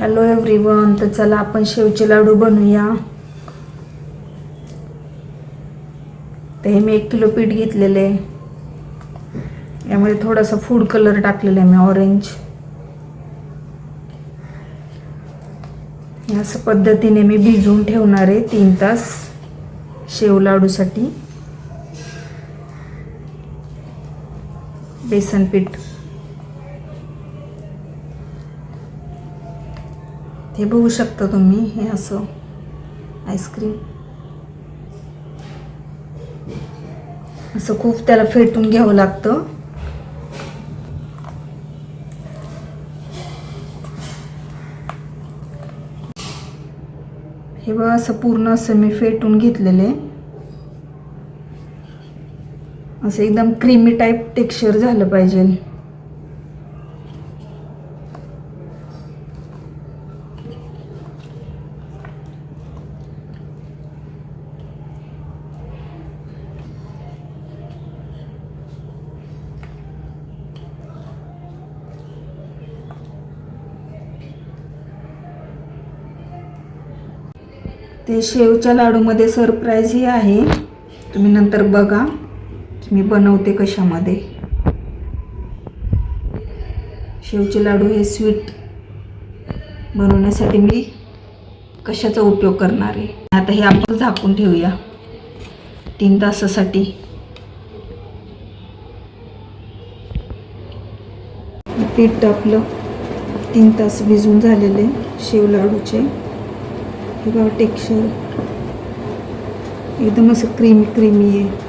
Hello everyone तर चला आपण शेवचे लाडू बनवूया. तर हे मी एक किलो पीठ घेतलेले. आहे यामध्ये थोडासा फूड कलर टाकलेला आहे मी ऑरेंज याच पद्धतीने मी भिजवून ठेवणार आहे तीन तास शेव लाडूसाठी. बेसन पीठ. हे बघू शकता तुम्ही हे असं आईस्क्रीम असं खूप त्याला फेटून घ्यावं लागतं. हे बघा असं पूर्ण असं मी फेटून घेतलेले असं एकदम क्रीमी टाईप टेक्स्चर झालं पाहिजे. ते शेवच्या लाडूमध्ये सरप्राईजही आहे. तुम्ही नंतर बघा मी बनवते कशामध्ये. शेवचे लाडू हे स्वीट बनवण्यासाठी मी कशाचा उपयोग करणार आहे? आता हे आपण झाकून ठेवूया. तीन तासासाठी. पीठ आपलं तीन तास भिजून झालेले शेव लाडूचे. बघा टेक्स्चर एकदम असं क्रीमी क्रीमी आहे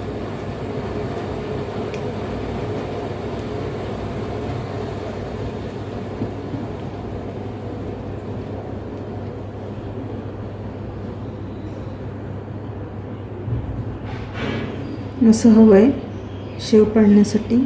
असं हवं आहे शेव पाडण्यासाठी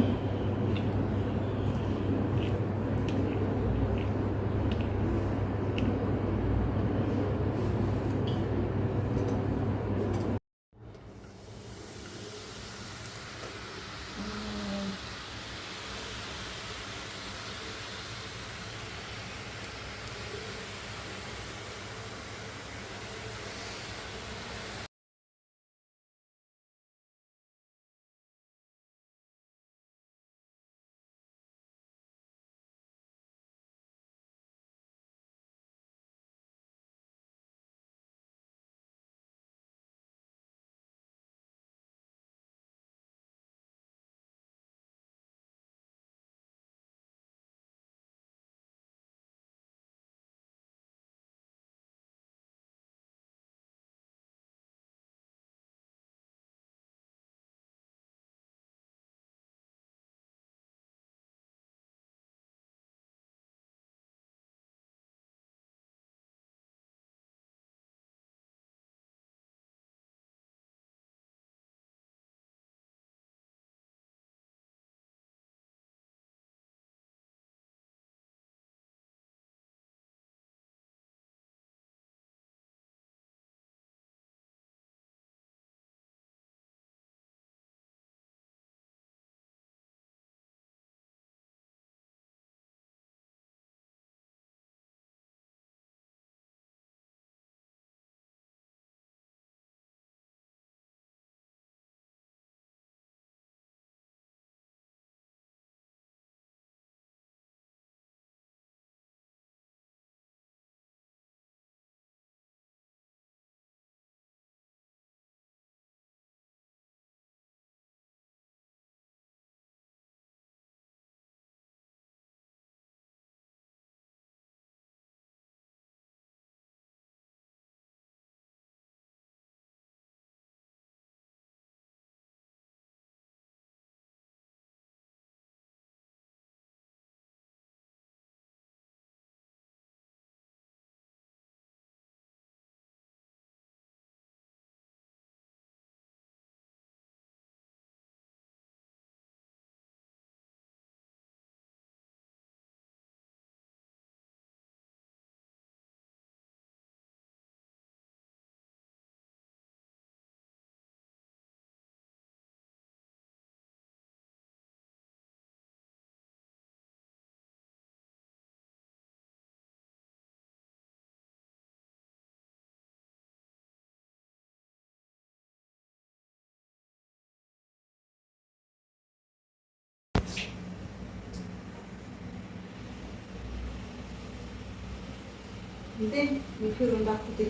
दे मी फिरून दाखवते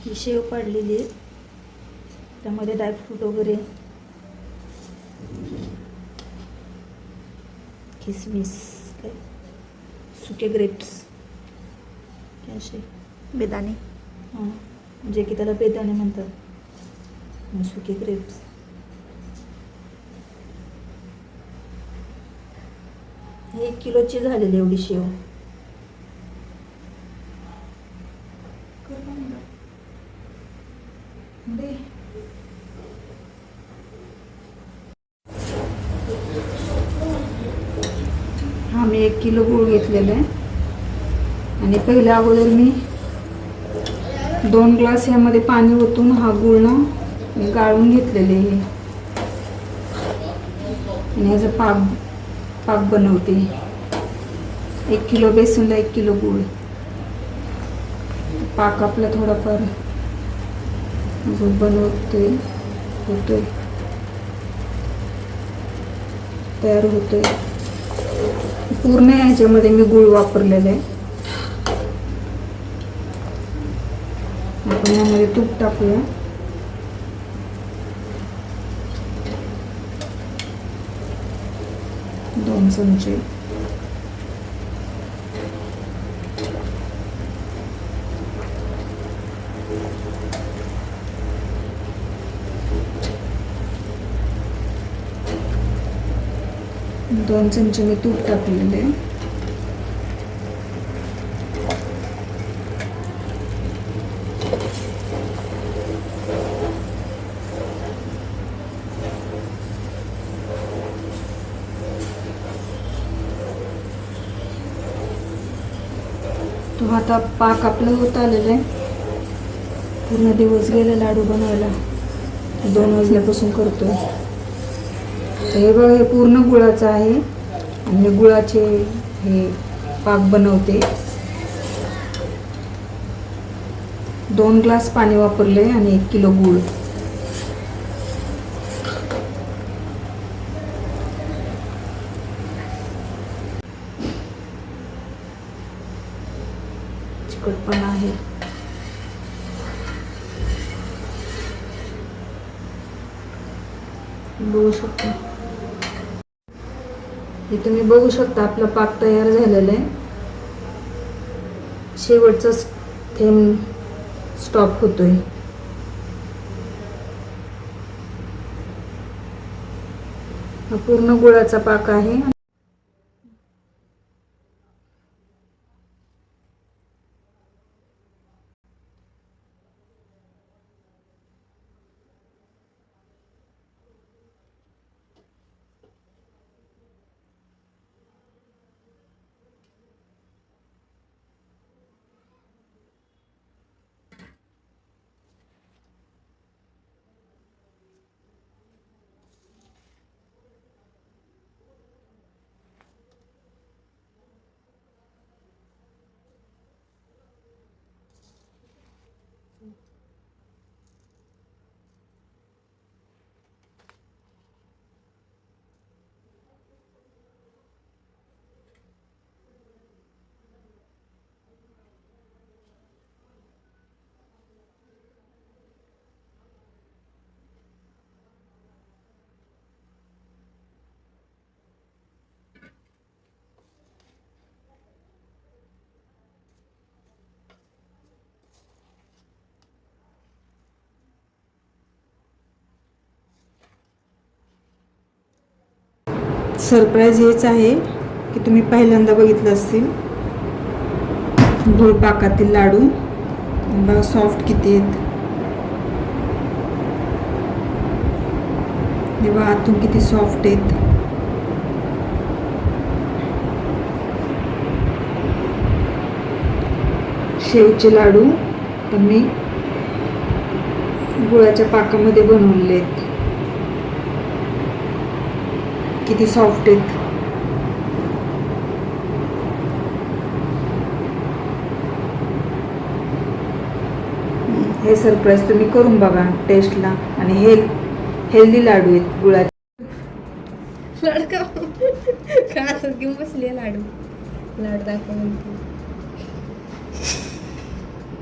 ही शेव पाडलेली आहे त्यामध्ये ड्रायफ्रूट वगैरे. किसमिस काय? सुके ग्रेप्स असे. बेदाणे. हां. जे की त्याला बेदाणे म्हणतात. सुके ग्रेप्स एक किलोची झालेली एवढी शेव. आम्ही हा मी एक किलो गूळ घेतलेला आहे. आणि पहिल्या अगोदर मी दोन ग्लास यामध्ये पाणी ओतून हा गुळ ना गाळून घेतलेले आहे. आणि ह्याचा पाक पाक बनवते. एक किलो बेसनला एक किलो गुळ. पाक आपला थोडाफार गुळ बनवते होतोय. तयार होतोय. पूर्ण ह्याच्यामध्ये मी गुळ वापरलेलं आहे. आपण यामध्ये तूप टाकूया. दोन चमचे दोन चमचे मी तूप टाकलेले आता पाक आपलं होत आलेलं आहे. पूर्ण दिवस गेले लाडू बनवायला. दोन वाजल्यापासून करतो तर हे बघ हे पूर्ण गुळाचं आहे. आणि गुळाचे हे पाक बनवते. दोन ग्लास पाणी वापरले आणि एक किलो गुळ. चिकटपणा आहे. बघू शकता. हे तुम्ही बघू शकता आपला पाक तयार झालेला आहे. शेवटचा थेंब स्टॉप होतोय. हा पूर्ण गुळाचा पाक आहे. सरप्राईज हेच आहे की तुम्ही पहिल्यांदा बघितलं असतील. गुळ पाकातील लाडू. बघा सॉफ्ट किती आहेत. हे बघा आतून किती सॉफ्ट आहेत. शेवचे लाडू पण मी गुळाच्या पाकामध्ये बनवलेले आहेत. किती सॉफ्ट आहेत. हे सरप्राईज तुम्ही करून बघा टेस्टला आणि हेल्थ हेल्दी लाडू आहेत गुळाचे. लाडू का का असं घेऊन बसली लाडू? लाडू दाखव म्हणते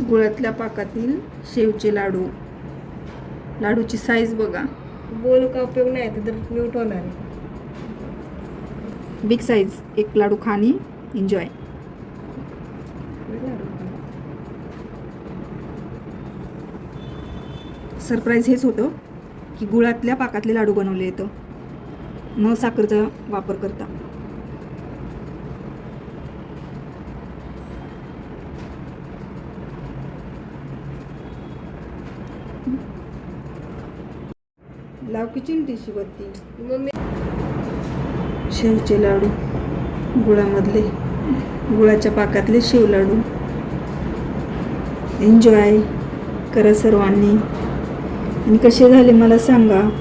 गुळातल्या पाकातील शेवचे लाडू. लाडूची साईज बघा. बोलू का उपयोग नाही तर म्यूट होणार आहे. बिग साईज एक लाडू खाणी एन्जॉय सरप्राईज हेच होतं की गुळातल्या पाकातले लाडू बनवले येतं. न साखरचा वापर करता. लाव किचन चिमटीशी मम्मी शेवचे लाडू गुळामधले गुळाच्या पाकातले शेव लाडू. एन्जॉय करा सर्वांनी. आणि कसे झाले मला सांगा.